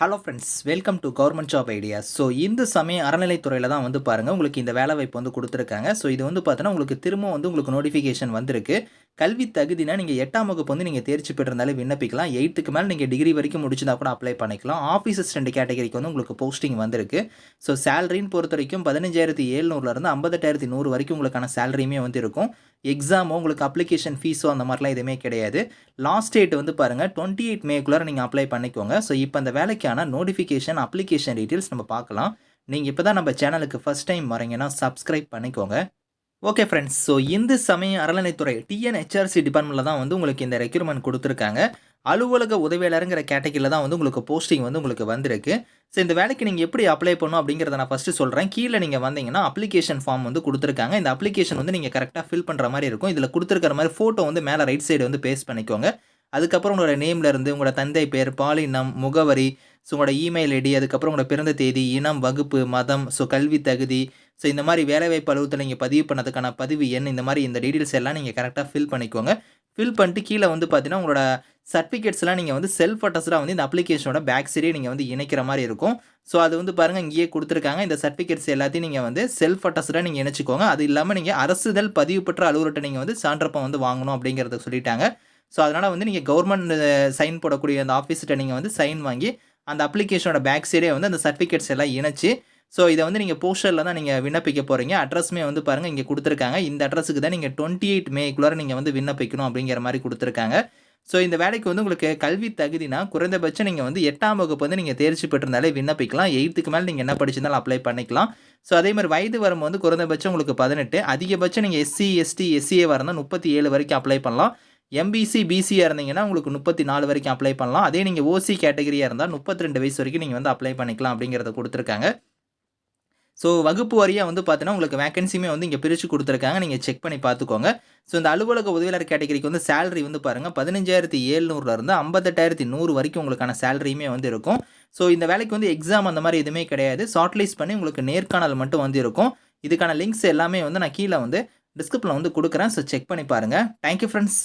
Hello friends welcome to government job ideas so இந்த சமயம் அறநிலைத்துறையில் தான் வந்து பாருங்கள் உங்களுக்கு இந்த வேலை வாய்ப்பு வந்து கொடுத்துருக்காங்க. ஸோ இது வந்து பார்த்தோன்னா உங்களுக்கு திரும்ப வந்து உங்களுக்கு நோட்டிஃபிகேஷன் வந்திருக்கு. கல்வி தகுதினா நீங்கள் எட்டாம் வகுப்பு வந்து நீங்கள் தேர்ச்சி பெற்றிருந்தாலே விண்ணப்பிக்கலாம். எயித்துக்கு மேலே நீங்கள் டிகிரி வரைக்கும் முடிச்சிருந்தா கூட அப்ளை பண்ணிக்கலாம். ஆஃபீஸ் அசிஸ்டன்ட் கேட்டகரிக்கு வந்து உங்களுக்கு போஸ்டிங் வந்திருக்கு. ஸோ சேலரின்னு பொறுத்த வரைக்கும் பதினஞ்சாயிரத்தி ஏழ்நூறுலேருந்து ஐம்பத்தெட்டாயிரத்தி நூறு வரைக்கும் உங்களுக்கான சேலரியுமே வந்து இருக்கும். எக்ஸாமோ உங்களுக்கு அப்ளிகேஷன் ஃபீஸோ அந்த மாதிரிலாம் எதுவுமே கிடையாது. லாஸ்ட் டேட் வந்து பாருங்கள் டுவெண்ட்டி எயிட் மேக்குள்ளே நீங்கள் அப்ளை பண்ணிக்கோங்க. ஸோ இப்போ அந்த வேலைக்கான நோட்டிஃபிகேஷன் அப்ளிகேஷன் டீட்டெயில்ஸ் நம்ம பார்க்கலாம். நீங்கள் இப்போ தான் நம்ம சேனலுக்கு ஃபஸ்ட் டைம் வரீங்கன்னா சப்ஸ்கிரைப் பண்ணிக்கோங்க. ஓகே ஃப்ரெண்ட்ஸ் ஸோ இந்து சமய அறநிலைத்துறை டிஎன்ஹெச்ஆர்சி டிபார்ட்மெண்ட்டில் தான் வந்து உங்களுக்கு இந்த ரெக்யூர்மெண்ட் கொடுத்துருக்காங்க. அலுவலக உதவியாளருங்கிற கேட்டகரியில் தான் வந்து உங்களுக்கு போஸ்டிங் வந்து உங்களுக்கு வந்திருக்கு. ஸோ இந்த வேலைக்கு நீங்கள் எப்படி அப்ளை பண்ணணும் அப்படிங்கிறத நான் ஃபஸ்ட்டு சொல்கிறேன் கீழே நீங்கள் வந்தீங்கன்னா அப்ளிகேஷன் ஃபார்ம் வந்து கொடுத்துருக்காங்க. இந்த அப்ளிகேஷன் வந்து நீங்கள் கரெக்டாக ஃபில் பண்ணுற மாதிரி இருக்கும். இதில் கொடுத்துருக்கிற மாதிரி ஃபோட்டோ வந்து மேலே ரைட் சைடு வந்து பேஸ்ட் பண்ணிக்கோங்க. அதுக்கப்புறம் உங்களோட நேம்ல இருந்து உங்களோட தந்தை பேர் பாலினம் முகவரி ஸோ உங்களோட இமெயில் ஐடி அதுக்கப்புறம் உங்களோட பிறந்த தேதி இனம் வகுப்பு மதம் ஸோ கல்வி தகுதி ஸோ இந்த மாதிரி வேலைவாய்ப்பு அலுவலகத்தில் நீங்கள் பதிவு பண்ணதுக்கான பதிவு எண் இந்த மாதிரி இந்த டீட்டெயில்ஸ் எல்லாம் நீங்கள் கரெக்டாக ஃபில் பண்ணிக்கோங்க. ஃபில் பண்ணிட்டு கீழே வந்து பார்த்தீங்கன்னா உங்களோட சர்டிஃபிகேட்ஸ்லாம் நீங்கள் வந்து செல்ஃப் அட்டஸ்டாக வந்து இந்த அப்ளிகேஷனோட பேக் சைடே நீங்கள் வந்து இணைக்கிற மாதிரி இருக்கும். ஸோ அது வந்து பாருங்கள் இங்கேயே கொடுத்துருக்காங்க. இந்த சர்டிஃபிகேட்ஸ் எல்லாத்தையும் நீங்கள் வந்து செல்ஃப் அட்டஸ்டாக நீங்கள் இணைச்சிக்கோங்க. அது இல்லாமல் நீங்கள் அரசுதல் பதிவு பெற்ற அலுவலர்கிட்ட நீங்கள் வந்து சான்றப்பம் வந்து வாங்கணும் அப்படிங்கிறத சொல்லிட்டாங்க. ஸோ அதனால் வந்து நீங்கள் கவர்மெண்ட் சைன் போடக்கூடிய அந்த ஆஃபீஸ்கிட்ட நீங்கள் வந்து சைன் வாங்கி அந்த அப்ளிகேஷனோட பேக் சைடே வந்து அந்த சர்டிஃபிகேட்ஸ் எல்லாம் இணைச்சி ஸோ இதை வந்து நீங்கள் போஸ்டரில் தான் நீங்கள் விண்ணப்பிக்க போகிறீங்க அட்ரஸுமே வந்து பாருங்கள் இங்கே கொடுத்துருக்காங்க. இந்த அட்ரஸுக்கு தான் நீங்கள் டுவெண்ட்டி எயிட் மேக்குள்ளார நீங்கள் வந்து விண்ணப்பிக்கணும் அப்படிங்கிற மாதிரி கொடுத்துருக்காங்க. ஸோ இந்த வேலைக்கு வந்து உங்களுக்கு கல்வி தகுதினா குறைந்தபட்சம் நீங்கள் வந்து எட்டாம் வகுப்பு வந்து நீங்கள் தேர்ச்சி பெற்றிருந்தாலே விண்ணப்பிக்கலாம். எயித்துக்கு மேலே நீங்கள் என்ன படிச்சிருந்தாலும் அப்ளை பண்ணிக்கலாம். ஸோ அதே மாதிரி வயது வரும் வந்து குறைந்தபட்சம் உங்களுக்கு பதினெட்டு. அதிகபட்சம் நீங்கள் எஸ்சி எஸ்டி எஸ்சிஏ வரணும் முப்பத்தி ஏழு வரைக்கும் அப்ளை பண்ணலாம். எம்பிசி பிசியாக இருந்தீங்கன்னா உங்களுக்கு முப்பத்தி நாலு வரைக்கும் அப்ளை பண்ணலாம். அதே நீங்கள் ஓசி கேட்டகரியாக இருந்தால் முப்பத்தி ரெண்டு வயசு வரைக்கும் நீங்கள் வந்து அப்ளை பண்ணிக்கலாம் அப்படிங்கிறத கொடுத்துருக்காங்க. ஸோ வகுப்பு வாரியாக வந்து பார்த்தீங்கன்னா உங்களுக்கு வேகன்சியுமே வந்து இங்கே பிரித்து கொடுத்துருக்காங்க. நீங்கள் செக் பண்ணி பார்த்துக்கோங்க ஸோ இந்த அலுவலக உதவியாளர் கேட்டகரிக்கு வந்து சேலரி வந்து பாருங்கள் பதினஞ்சாயிரத்தி ஏழ்நூறுலேருந்து ஐம்பத்தெட்டாயிரத்தி நூறு வரைக்கும் உங்களுக்கான சேலரியுமே வந்து இருக்கும். ஸோ இந்த வேலைக்கு வந்து எக்ஸாம் அந்த மாதிரி எதுவுமே கிடையாது. ஷார்ட்லிஸ்ட் பண்ணி உங்களுக்கு நேர்காணல் மட்டும் வந்து இருக்கும். இதுக்கான லிங்க்ஸ் எல்லாமே வந்து நான் கீழே வந்து டிஸ்கிரிப்ஷனில் வந்து கொடுக்குறேன். ஸோ செக் பண்ணி பாருங்கள் தேங்க்யூ ஃப்ரெண்ட்ஸ்